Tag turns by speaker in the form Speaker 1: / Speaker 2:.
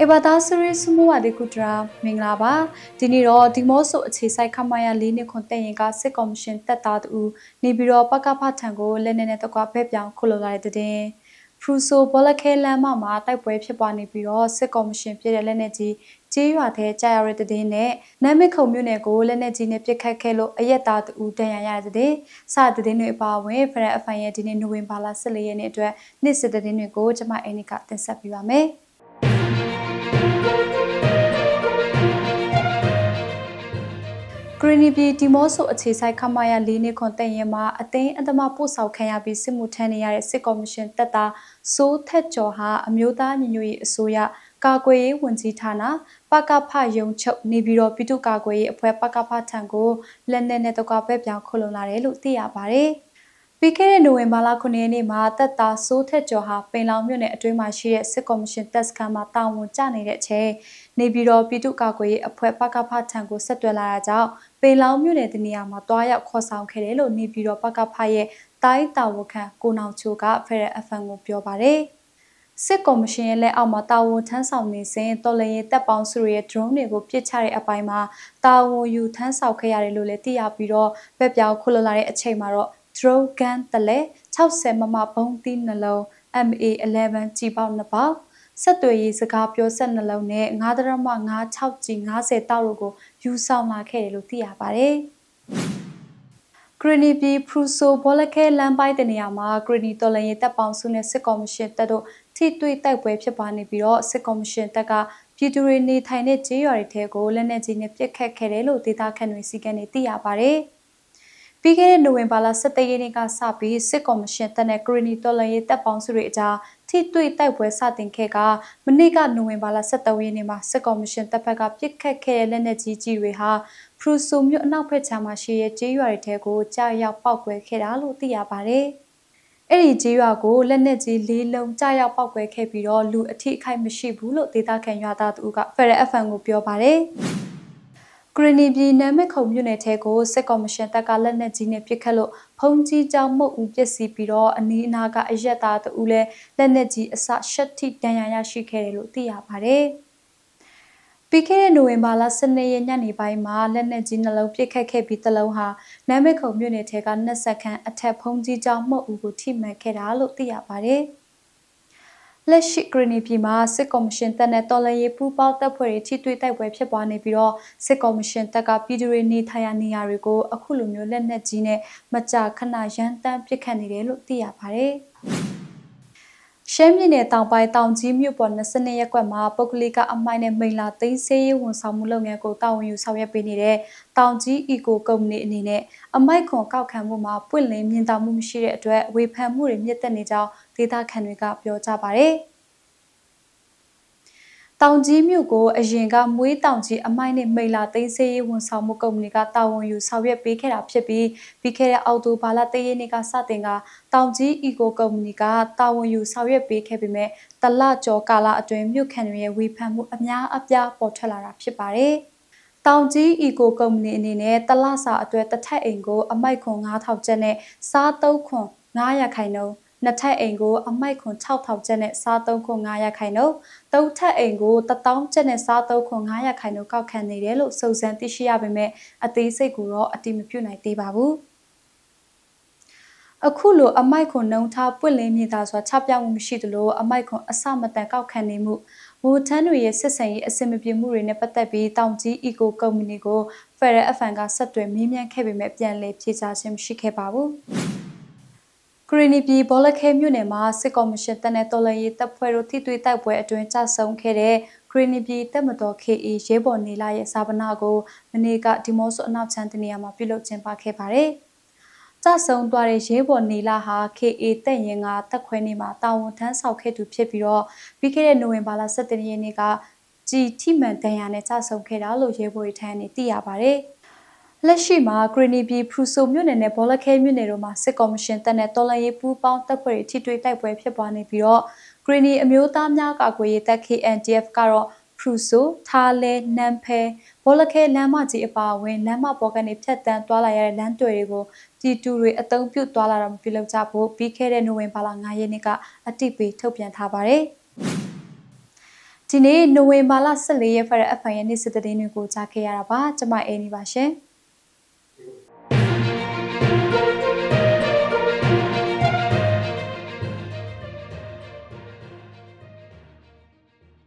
Speaker 1: အေဘာသားစရီစမူဝါဒီကုတရာမင်္ဂလာပါဒီနေ့တော့ဒီမော့ဆိုအခြေဆိုင်ခမရ၄နှစ်ခွန်တက်ရင်ကစစ်ကော်မရှင်တက်သားတူနေပြီးတော့ပကဖထံကိုလက်နေနဲ့တကွာဖက်ပြောင်းခုလိုလာတဲ့တဲ့ဖရူဆိုဘောလခဲလမ်းမမှာတိုက်ပွဲဖြစ်ပွားနေပြီးတော့စစ်ကော်မရှင်ပြည်တဲ့လက်နေကြီးကျေးရွာထဲကြာရတဲ့တဲ့နဲ့နမ်းမခုံမြို့နယ်ကိုလက်နေကြီးနဲ့ပြစ်ခတ်ခဲ့လို့အရက်သားတူတန်ရရတဲ့တဲ့စတဲ့တဲ့တွေအပါအဝင်ဖရက်အဖိုင်ရဲ့ဒီနေ့နိုဝင်ဘာလ14ရက်နေ့အတွက်နေ့စစ်တဲ့တဲ့တွေကိုကျွန်မအိနိကတင်ဆက်ပေးပါမယ် ဂရီနီပြည်တီမောဆိုအခြေဆိုင်ခမရ၄နှစ်ခွန်တက်ရင်မှာအသိန်းအသမပို့ဆောင်ခံရပြီးစစ်မှုထမ်းနေရတဲ့စစ်ကော်မရှင်တပ်သားစိုးထက်ကျော်ဟာအမျိုးသားညီညွတ်ရေးအစိုးရကာကွယ်ရေးဝန်ကြီးဌာနပကဖယုံချုပ်နေပြီးတော့ပြည်သူ့ကာကွယ်ရေးအဖွဲ့ပကဖထံကိုလက်နက်နဲ့တကွာပဲပြောင်းခုလုံလာတယ်လို့သိရပါတယ်။ ပြီးခဲ့တဲ့နိုဝင်ဘာလ9ရက်နေ့မှာတက်တာစိုးထက်ကျော်ဟာပိန်လောင်မြို့နယ်အတွင်းမှာရှိတဲ့စစ်ကော်မရှင်တပ်စခန်းမှာတာဝန်ကျနေတဲ့အချိန်နေပြည်တော်ပြည်သူ့ကာကွယ်ရေးအဖွဲ့ပကဖထံကိုဆက်သွယ်လာတာကြောင့်ပိန်လောင်မြို့နယ်တနေရာမှာတွားရောက်ခေါ်ဆောင်ခဲ့တယ်လို့နေပြည်တော်ပကဖရဲ့တိုင်းတာဝန်ခံကိုနောင်ချိုက Federal FM ကိုပြောပါတယ်စစ်ကော်မရှင်ရဲ့လက်အောက်မှာတာဝန်ထမ်းဆောင်နေစဉ်တော်လရင်တပ်ပေါင်းစုရဲ့ drone တွေကိုပစ်ချတဲ့အပိုင်းမှာတာဝန်ယူထမ်းဆောင်ခဲ့ရတယ်လို့လည်းသိရပြီးတော့ဗက်ပြောင်းခုလလာတဲ့အချိန်မှာတော့ drone gun တလဲ60မမဘုံသီးနှလုံး MA11 ကြီးပေါက်နှစ်ပေါက်ဆက်သွယ်ရေးစကားပြောဆက်နှလုံးနဲ့9.56ကြီး90တောက်တို့ကိုယူဆောင်လာခဲ့တယ်လို့သိရပါတယ်။ဂရနီပြည်ဖရူဆိုဘောလခဲလမ်းပိုင်းတနေရာမှာဂရနီတော်လရင်တပ်ပေါင်းစုနဲ့စစ်ကော်မရှင်တပ်တို့ထိတွေ့တိုက်ပွဲဖြစ်ပွားနေပြီးတော့စစ်ကော်မရှင်တပ်ကပြည်သူတွေနေထိုင်တဲ့ကျေးရွာတွေထဲကိုလက်နက်ကြီးနဲ့ပစ်ခတ်ခဲ့တယ်လို့ဒေသခံတွေစီကံနေသိရပါတယ်။ ပြီးခဲ့တဲ့နိုဝင်ဘာလ17ရက်နေ့ကစပြီးစစ်ကော်မရှင်တပ်နဲ့ဂရီနီတော်လန်ရေးတပ်ပေါင်းစုတွေအကြားထိတွေ့တိုက်ပွဲစတင်ခဲ့ကမနေ့ကနိုဝင်ဘာလ17ရက်နေ့မှာစစ်ကော်မရှင်တပ်ဖက်ကပြစ်ခတ်ခဲ့တဲ့လက်နက်ကြီးကြီးတွေဟာဖရူဆိုမြို့အနောက်ဘက်ခြမ်းမှာရှိတဲ့ကျေးရွာတွေထဲကိုကြားရောက်ပောက်ကွဲခဲ့တာလို့သိရပါတယ်။အဲ့ဒီကျေးရွာကိုလက်နက်ကြီးလေးလုံးကြားရောက်ပောက်ကွဲခဲ့ပြီးတော့လူအထိအခိုက်မရှိဘူးလို့ဒေသခံရွာသားတို့က Federal FM ကိုပြောပါတယ်။ ဂရနီပြည်နယ်မခုံမြို့နယ်ထဲကိုစစ်ကော်မရှင်တပ်ကလက်နက်ကြီးနဲ့ပစ်ခတ်လို့ဖုံးကြီးကြောင်မှုတ်ဦးပျက်စီးပြီးတော့အနီးအနားကအရက်သားတူလည်းလက်နက်ကြီးအစရှက်ထိတန်ရာရရှိခဲ့တယ်လို့သိရပါတယ်။ပြီးခဲ့တဲ့နိုဝင်ဘာလ12ရက်ညနေပိုင်းမှာလက်နက်ကြီးနှလုံးပစ်ခတ်ခဲ့ပြီးတလုံးဟာနမ်မခုံမြို့နယ်ထဲကနှစ်ဆက်ခန်းအထက်ဖုံးကြီးကြောင်မှုတ်ဦးကိုထိမှန်ခဲ့တာလို့သိရပါတယ်။ လက်ရှိဂရနီပြည်မှာစစ်ကော်မရှင်တပ်နဲ့တော်လှန်ရေးပူးပေါင်းတပ်ဖွဲ့တွေထိတွေ့တိုက်ပွဲဖြစ်ပွားနေပြီးတော့စစ်ကော်မရှင်တပ်ကပြည်သူတွေနေထိုင်ရာနေရာတွေကိုအခုလိုမျိုးလက်နက်ကြီးနဲ့မကြာခဏရန်တမ်းပစ်ခတ်နေတယ်လို့သိရပါတယ်။ ရှမ်းပြည်နယ်တောင်ပိုင်းတောင်ကြီးမြို့ပေါ်22ရပ်ကွက်မှာပုဂ္ဂလိကအမိုင်းနဲ့မိန်လာသိမ်းဆေးရေးဝန်ဆောင်မှုလုပ်ငန်းကိုတာဝန်ယူဆောင်ရွက်ပေးနေတဲ့တောင်ကြီး Eco ကုမ္ပဏီအနေနဲ့အမိုက်ခွန်ကောက်ခံမှုမှာပွင့်လင်းမြင်သာမှုမရှိတဲ့အတွက်ဝေဖန်မှုတွေမြင့်တက်နေကြောင်းဒေသခံတွေကပြောကြပါတယ်။ တောင်ကြီးမြို့ကိုအရင်ကမွေးတောင်ကြီးအမိုက်နဲ့မိလာသိမ်းဆေးရေးဝန်ဆောင်မှုကုမ္ပဏီကတာဝန်ယူဆောင်ရွက်ပေးခဲ့တာဖြစ်ပြီးပြီးခဲ့တဲ့အောက်တိုဘာလတရက်နေ့ကစတင်ကတောင်ကြီးအီကိုကုမ္ပဏီကတာဝန်ယူဆောင်ရွက်ပေးခဲ့ပေမဲ့တလကျော်ကာလအတွင်းမြို့ခံတွေရဲ့ဝေဖန်မှုအများအပြားပေါ်ထွက်လာတာဖြစ်ပါတယ်။တောင်ကြီးအီကိုကုမ္ပဏီအနေနဲ့တလစာအတွက်တစ်ထက်အိမ်ကိုအမိုက်ခွန်9000ကျပ်နဲ့စားသုံးခွန်900ခိုင်နှုန်း နှစ်ထပ်အိမ်ကိုအမိုက်ခွန်6000ကျပ်နဲ့စားသုံးခွန်900ခိုင်နှုန်းသုံးထပ်အိမ်ကို1000ကျပ်နဲ့စားသုံးခွန်900ခိုင်နှုန်းကောက်ခံနေတယ်လို့စုံစမ်းသိရှိရပေမဲ့အသေးစိတ်ကိုတော့အတိမပြုနိုင်သေးပါဘူးအခုလိုအမိုက်ခွန်နှုံထားပွင့်လင်းမြင်သာစွာချပြောင်းမှုမရှိသလိုအမိုက်ခွန်အစမတန်ကောက်ခံနေမှုဝူထန်းတွေရဲ့စစ်ဆင်ရေးအစင်မပြေမှုတွေနဲ့ပတ်သက်ပြီးတောင်ကြီး Eco ကုမ္ပဏီကို Federal FN ကဆက်သွယ်မေးမြန်းခဲ့ပေမဲ့ပြန်လည်ဖြေကြားခြင်းမရှိခဲ့ပါဘူး။က ရီနီပြည်ဘောလခဲမြို့နယ်မှာစစ်ကော်မရှင်တပ်နဲ့တော်လှန်ရေးတပ်ဖွဲ့တို့ထိတွေ့တိုက်ပွဲအတွင်းကြဆုံးခဲ့တဲ့ကရီနီပြည်တပ်မတော် KA ရဲဘော်နေလာရဲ့စာပနာကိုမနေ့ကဒီမော့ဆိုအနောက်ချမ်းတနေရာမှာပြုလုပ်ကျင်းပခဲ့ပါတယ်။ကြဆုံးသွားတဲ့ရဲဘော်နေလာဟာ KA တပ်ရင်ကတပ်ခွဲနေမှာတာဝန်ထမ်းဆောင်ခဲ့သူဖြစ်ပြီးတော့ပြီးခဲ့တဲ့နိုဝင်ဘာလ17ရက်နေ့ကကြည်ထိမှန်တန်ရာနဲ့ကြဆုံးခဲ့တာလို့ရဲဘော်တွေထံကနေသိရပါတယ်။ လက်ရှိမှာဂရီနီပြည်ဖရူဆိုမြို့နယ်နဲ့ဘောလခဲမြို့နယ်တို့မှာစစ်ကော်မရှင်တပ်နဲ့တော်လှန်ရေးပူးပေါင်းတပ်ဖွဲ့တွေထိတွေ့တိုက်ပွဲဖြစ်ပွားနေပြီးတော့ဂရီနီအမျိုးသားများကာကွယ်ရေးတပ် KNDF ကတော့ဖရူဆိုထားလဲနမ်ဖဲဘောလခဲလမ်းမကြီးအပါအဝင်လမ်းမပေါ်ကနေဖြတ်တန်းသွားလာရတဲ့လမ်းတွေတွေကိုပြည်သူတွေအုံပြုတ်သွားလာတာမပြုလုပ်ကြဖို့ပြီးခဲ့တဲ့နိုဝင်ဘာလ9ရက်နေ့ကအတိပေးထုတ်ပြန်ထားပါတယ်။လဒီနေ့နိုဝင်ဘာလ14ရက်ဖရက်အဖိုင်ရဲ့နေ့စစ်သတင်းတွေကိုကြားခဲ့ရတာပါကျွန်မအေးနေပါရှင်။